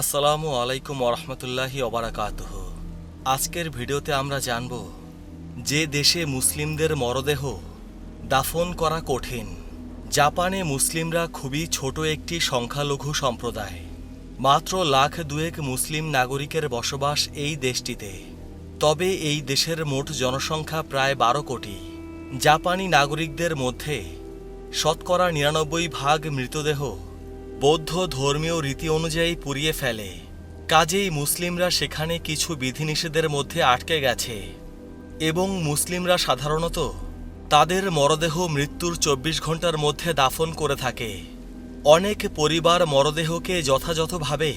আসসালামু আলাইকুম ওরহমতুল্লাহি অবরাকাতুহ আজকের ভিডিওতে আমরা জানব, যে দেশে মুসলিমদের মরদেহ দাফন করা কঠিন, জাপানে মুসলিমরা খুবই ছোট একটি সংখ্যালঘু সম্প্রদায়, মাত্র লাখ দুয়েক মুসলিম নাগরিকের বসবাস এই দেশটিতে। তবে এই দেশের মোট জনসংখ্যা প্রায় বারো কোটি। জাপানি নাগরিকদের মধ্যে শতকরা নিরানব্বই ভাগ মৃতদেহ বৌদ্ধ ধর্মীয় রীতি অনুযায়ী পুড়িয়ে ফেলে। কাজেই মুসলিমরা সেখানে কিছু বিধিনিষেধের মধ্যে আটকে গেছে। এবং মুসলিমরা সাধারণত তাদের মরদেহ মৃত্যুর চব্বিশ ঘণ্টার মধ্যে দাফন করে থাকে। অনেক পরিবার মরদেহকে যথাযথভাবে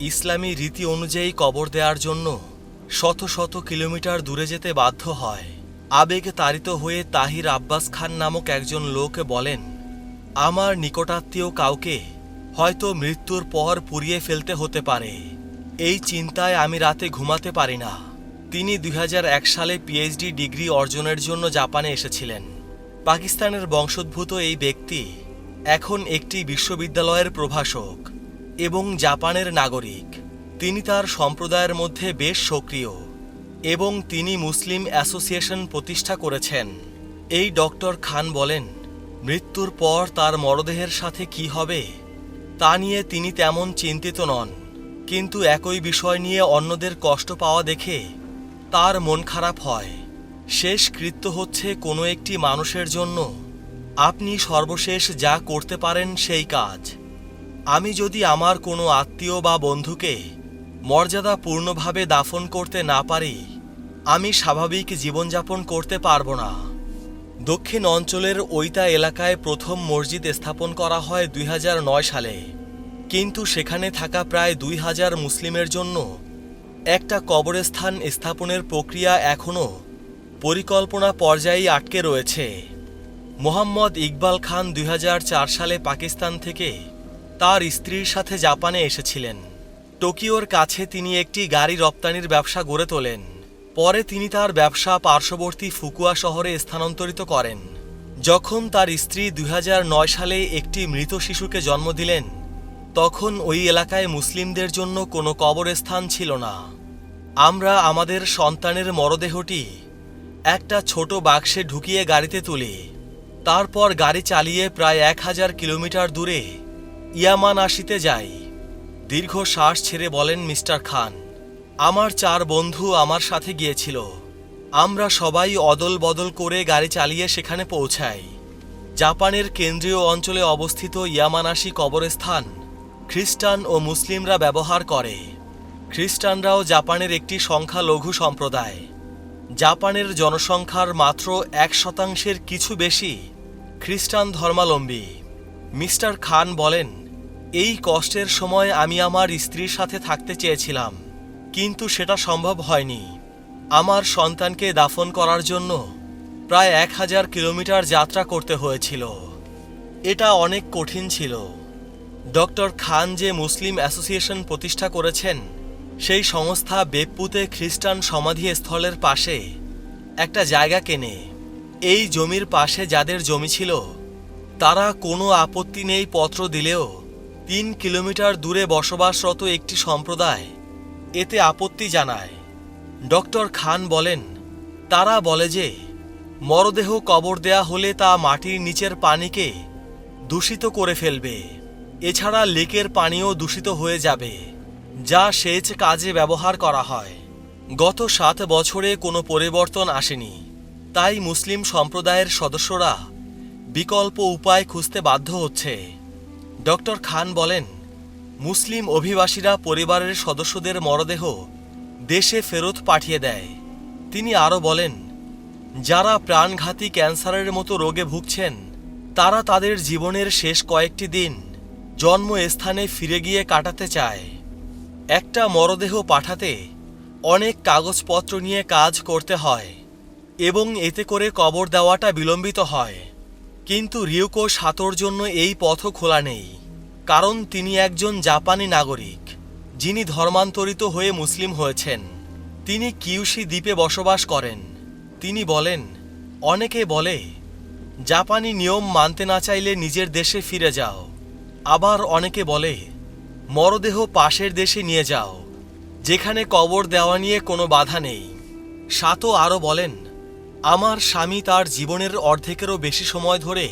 ইসলামী রীতি অনুযায়ী কবর দেওয়ার জন্য শত শত কিলোমিটার দূরে যেতে বাধ্য হয়। আবেগ তাড়িত হয়ে তাহির আব্বাস খান নামক একজন লোক বলেন, আমার নিকটাত্মীয় কাউকে হয়তো মৃত্যুর পর পুড়িয়ে ফেলতে হতে পারে। এই চিন্তায় আমি রাতে ঘুমাতে পারি না। তিনি দুই হাজার এক সালে পিএইচডি ডিগ্রি অর্জনের জন্য জাপানে এসেছিলেন। পাকিস্তানের বংশোদ্ভূত এই ব্যক্তি এখন একটি বিশ্ববিদ্যালয়ের প্রভাষক এবং জাপানের নাগরিক। তিনি তার সম্প্রদায়ের মধ্যে বেশ সক্রিয় এবং তিনি মুসলিম অ্যাসোসিয়েশন প্রতিষ্ঠা করেছেন। এই ডক্টর খান বলেন, মৃত্যুর পর তার মরদেহের সাথে কি হবে? তা নিয়ে তিনি তেমন চিন্তিত নন। কিন্তু একই বিষয় নিয়ে অন্যদের কষ্ট পাওয়া দেখে তার মন খারাপ হয়। শেষ কৃত্য হচ্ছে কোনো একটি মানুষের জন্য। আপনি সর্বশেষ যা করতে পারেন সেই কাজ। আমি যদি আমার কোনো আত্মীয় বা বন্ধুকে মর্যাদাপূর্ণভাবে দাফন করতে না পারি, আমি স্বাভাবিক জীবনযাপন করতে পারব না। দক্ষিণ অঞ্চলের ওইতা এলাকায় প্রথম মসজিদ স্থাপন করা হয় দুই হাজার নয় সালে। কিন্তু সেখানে থাকা প্রায় দুই হাজার মুসলিমের জন্য একটা কবরস্থান স্থাপনের প্রক্রিয়া এখনও পরিকল্পনা পর্যায়ে আটকে রয়েছে। মোহাম্মদ ইকবাল খান দুই হাজার চার সালে পাকিস্তান থেকে তার স্ত্রীর সাথে জাপানে এসেছিলেন। টোকিওর কাছে তিনি একটি গাড়ি রপ্তানির ব্যবসা গড়ে তোলেন। পরে তিনি তার ব্যবসা পার্শ্ববর্তী ফুকুয়া শহরে স্থানান্তরিত করেন। যখন তার স্ত্রী দু হাজার নয় সালে একটি মৃত শিশুকে জন্ম দিলেন, তখন ওই এলাকায় মুসলিমদের জন্য কোনো কবরস্থান ছিল না। আমরা আমাদের সন্তানের মরদেহটি একটা ছোট বাক্সে ঢুকিয়ে গাড়িতে তুলি। তারপর গাড়ি চালিয়ে প্রায় এক হাজার কিলোমিটার দূরে ইয়ামান আসিতে যাই। দীর্ঘ শ্বাস ছেড়ে বলেন, মিস্টার খান আমার চার বন্ধু আমার সাথে গিয়েছিল। আমরা সবাই অদল বদল করে গাড়ি চালিয়ে সেখানে পৌঁছাই। জাপানের কেন্দ্রীয় অঞ্চলে অবস্থিত ইয়ামানাশি কবরস্থান খ্রিস্টান ও মুসলিমরা ব্যবহার করে। খ্রিস্টানরাও জাপানের একটি সংখ্যালঘু সম্প্রদায়। জাপানের জনসংখ্যার মাত্র এক শতাংশের কিছু বেশি খ্রিস্টান ধর্মালম্বী মিস্টার খান বলেন, এই কষ্টের সময় আমি আমার স্ত্রীর সাথে থাকতে চেয়েছিলাম। কিন্তু সেটা সম্ভব হয়নি। আমার সন্তানকে দাফন করার জন্য প্রায় এক হাজার কিলোমিটার যাত্রা করতে হয়েছিল। এটা অনেক কঠিন ছিল। ডক্টর খান যে মুসলিম অ্যাসোসিয়েশন প্রতিষ্ঠা করেছেন, সেই সংস্থা বেপ্পুতে খ্রিস্টান সমাধিস্থলের পাশে একটা জায়গা কেনে। এই জমির পাশে যাদের জমি ছিল, তারা কোনো আপত্তি নেই পত্র দিলেও তিন কিলোমিটার দূরে বসবাসরত একটি সম্প্রদায় এতে আপত্তি জানায়। ডক্টর খান বলেন, তারা বলে যে, মরদেহ কবর দেয়া হলে তা মাটির নিচের পানিকে দূষিত করে ফেলবে। এছাড়া লেকের পানিও দূষিত হয়ে যাবে, যা সেচ কাজে ব্যবহার করা হয়। গত সাত বছরে কোনো পরিবর্তন আসেনি। তাই মুসলিম সম্প্রদায়ের সদস্যরা বিকল্প উপায় খুঁজতে বাধ্য হচ্ছে। ডক্টর খান বলেন মুসলিম অভিবাসীরা পরিবারের সদস্যদের মরদেহ দেশে ফেরত পাঠিয়ে দেয়। তিনি আরও বলেন, যারা প্রাণঘাতী ক্যান্সারের মতো রোগে ভুগছেন, তারা তাদের জীবনের শেষ কয়েকটি দিন জন্মস্থানে ফিরে গিয়ে কাটাতে চায়। একটা মরদেহ পাঠাতে অনেক কাগজপত্র নিয়ে কাজ করতে হয় এবং এতে করে কবর দেওয়াটা বিলম্বিত হয়। কিন্তু রিউকো সাতোর জন্য এই পথও খোলা নেই। কারণ তিনি একজন জাপানি নাগরিক, যিনি ধর্মান্তরিত হয়ে মুসলিম হয়েছেন। তিনি কিউশি দ্বীপে বসবাস করেন। তিনি বলেন, অনেকে বলে, জাপানি নিয়ম মানতে না চাইলে নিজের দেশে ফিরে যাও। আবার অনেকে বলে, মরদেহ পাশের দেশে নিয়ে যাও, যেখানে কবর দেওয়া নিয়ে কোনো বাধা নেই। সাতো আরও বলেন, আমার স্বামী তার জীবনের অর্ধেকেরও বেশি সময় ধরে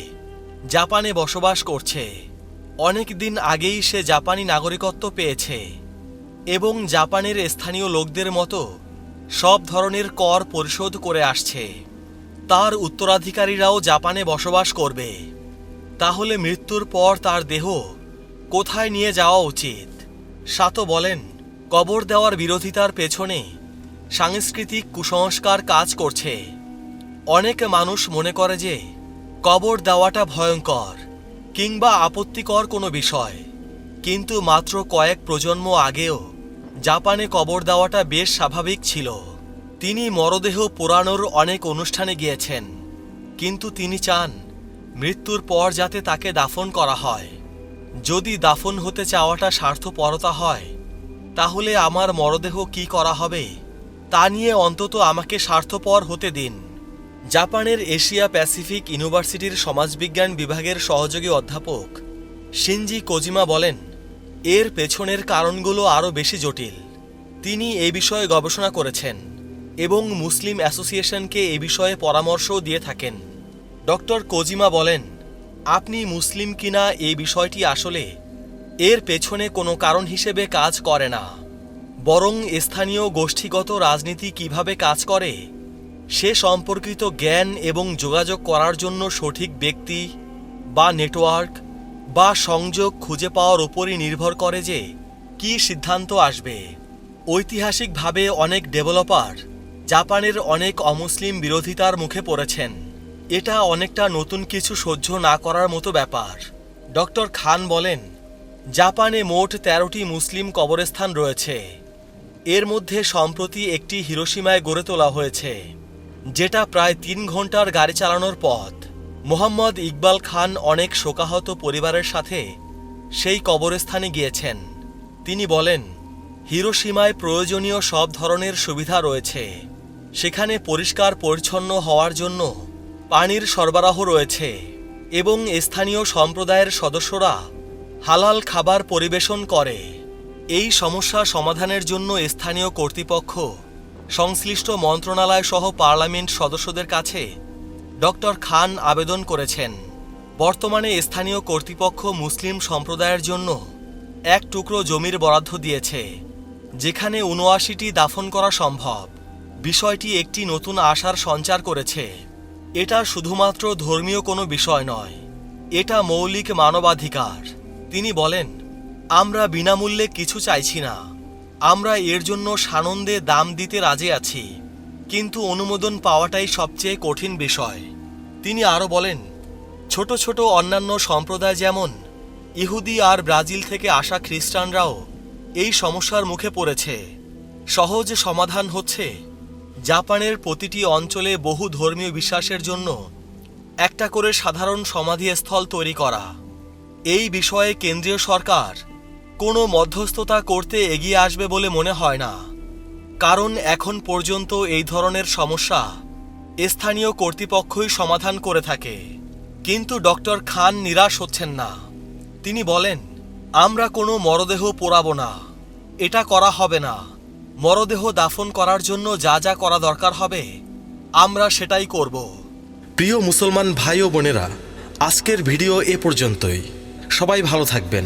জাপানে বসবাস করছে। অনেক দিন আগেই সে জাপানি নাগরিকত্ব পেয়েছে এবং জাপানের স্থানীয় লোকদের মতো সব ধরনের কর পরিশোধ করে আসছে। তার উত্তরাধিকারীরাও জাপানে বসবাস করবে। তাহলে মৃত্যুর পর তার দেহ কোথায় নিয়ে যাওয়া উচিত? সাতো বলেন, কবর দেওয়ার বিরোধিতার পেছনে সাংস্কৃতিক কুসংস্কার কাজ করছে। অনেক মানুষ মনে করে যে কবর দেওয়াটা ভয়ঙ্কর। কিংবা আপত্তিকর কোনো বিষয়। কিন্তু মাত্র কয়েক প্রজন্ম আগেও জাপানে কবর দেওয়াটা বেশ স্বাভাবিক ছিল। তিনি মরদেহ পোড়ানোর অনেক অনুষ্ঠানে গিয়েছেন। কিন্তু তিনি চান মৃত্যুর পর যাতে তাকে দাফন করা হয়। যদি দাফন হতে চাওয়াটা স্বার্থপরতা হয়, তাহলে আমার মরদেহ কি করা হবে, তা নিয়ে অন্তত আমাকে স্বার্থপর হতে দিন। জাপানের এশিয়া প্যাসিফিক ইউনিভার্সিটির সমাজবিজ্ঞান বিভাগের সহযোগী অধ্যাপক শিনজি কোজিমা বলেন, এর পেছনের কারণগুলো আরও বেশি জটিল। তিনি এ বিষয়ে গবেষণা করেছেন এবং মুসলিম অ্যাসোসিয়েশনকে এ বিষয়ে পরামর্শও দিয়ে থাকেন। ডক্টর কোজিমা বলেন, আপনি মুসলিম কিনা এই বিষয়টি আসলে এর পেছনে কোনো কারণ হিসেবে কাজ করে না, বরং স্থানীয় গোষ্ঠীগত রাজনীতি কীভাবে কাজ করে সে সম্পর্কিত জ্ঞান এবং যোগাযোগ করার জন্য সঠিক ব্যক্তি বা নেটওয়ার্ক বা সংযোগ খুঁজে পাওয়ার উপরই নির্ভর করে যে কী সিদ্ধান্ত আসবে। ঐতিহাসিকভাবে অনেক ডেভেলপার জাপানের অনেক অমুসলিম বিরোধিতার মুখে পড়েছেন। এটা অনেকটা নতুন কিছু সহ্য না করার মতো ব্যাপার। ডক্টর খান বলেন, জাপানে মোট তেরোটি মুসলিম কবরস্থান রয়েছে। এর মধ্যে সম্প্রতি একটি হিরোসীমায় গড়ে তোলা হয়েছে। যেটা প্রায় তিন ঘণ্টার গাড়ি চালানোর পথ। মোহাম্মদ ইকবাল খান অনেক শোকাহত পরিবারের সাথে সেই কবরস্থানে গিয়েছেন। তিনি বলেন, হিরোসীমায় প্রয়োজনীয় সব ধরনের সুবিধা রয়েছে। সেখানে পরিষ্কার পরিচ্ছন্ন হওয়ার জন্য পানির সরবরাহ রয়েছে এবং স্থানীয় সম্প্রদায়ের সদস্যরা হালাল খাবার পরিবেশন করে। এই সমস্যা সমাধানের জন্য স্থানীয় কর্তৃপক্ষ সংশ্লিষ্ট মন্ত্রণালয় সহ পার্লামেন্ট সদস্যদের কাছে ডক্টর খান আবেদন করেছেন। বর্তমানে স্থানীয় কর্তৃপক্ষ মুসলিম সম্প্রদায়ের জন্য এক টুকরো জমির বরাদ্দ দিয়েছে, যেখানে উনআশিটি দাফন করা সম্ভব। বিষয়টি একটি নতুন আশার সঞ্চার করেছে। এটা শুধুমাত্র ধর্মীয় কোনো বিষয় নয়, এটা মৌলিক মানবাধিকার। তিনি বলেন, আমরা বিনামূল্যে কিছু চাইছি না। আমরা এর জন্য সানন্দে দাম দিতে রাজি আছি, কিন্তু অনুমোদন পাওয়াটাই সবচেয়ে কঠিন বিষয়। তিনি আরও বলেন, ছোট ছোট অন্যান্য সম্প্রদায় যেমন, ইহুদি আর ব্রাজিল থেকে আসা খ্রিস্টানরাও এই সমস্যার মুখে পড়েছে। সহজ সমাধান হচ্ছে, জাপানের প্রতিটি অঞ্চলে বহু ধর্মীয় বিশ্বাসের জন্য একটা করে সাধারণ সমাধিস্থল তৈরি করা। এই বিষয়ে কেন্দ্রীয় সরকার কোনো মধ্যস্থতা করতে এগিয়ে আসবে বলে মনে হয় না। কারণ এখন পর্যন্ত এই ধরনের সমস্যা স্থানীয় কর্তৃপক্ষই সমাধান করে থাকে। কিন্তু ডক্টর খান নিরাশ হচ্ছেন না। তিনি বলেন, আমরা কোনো মরদেহ পোড়াবো না। এটা করা হবে না। মরদেহ দাফন করার জন্য যা যা করা দরকার হবে, আমরা সেটাই করব। প্রিয় মুসলমান ভাই ও বোনেরা, আজকের ভিডিও এ পর্যন্তই। সবাই ভালো থাকবেন।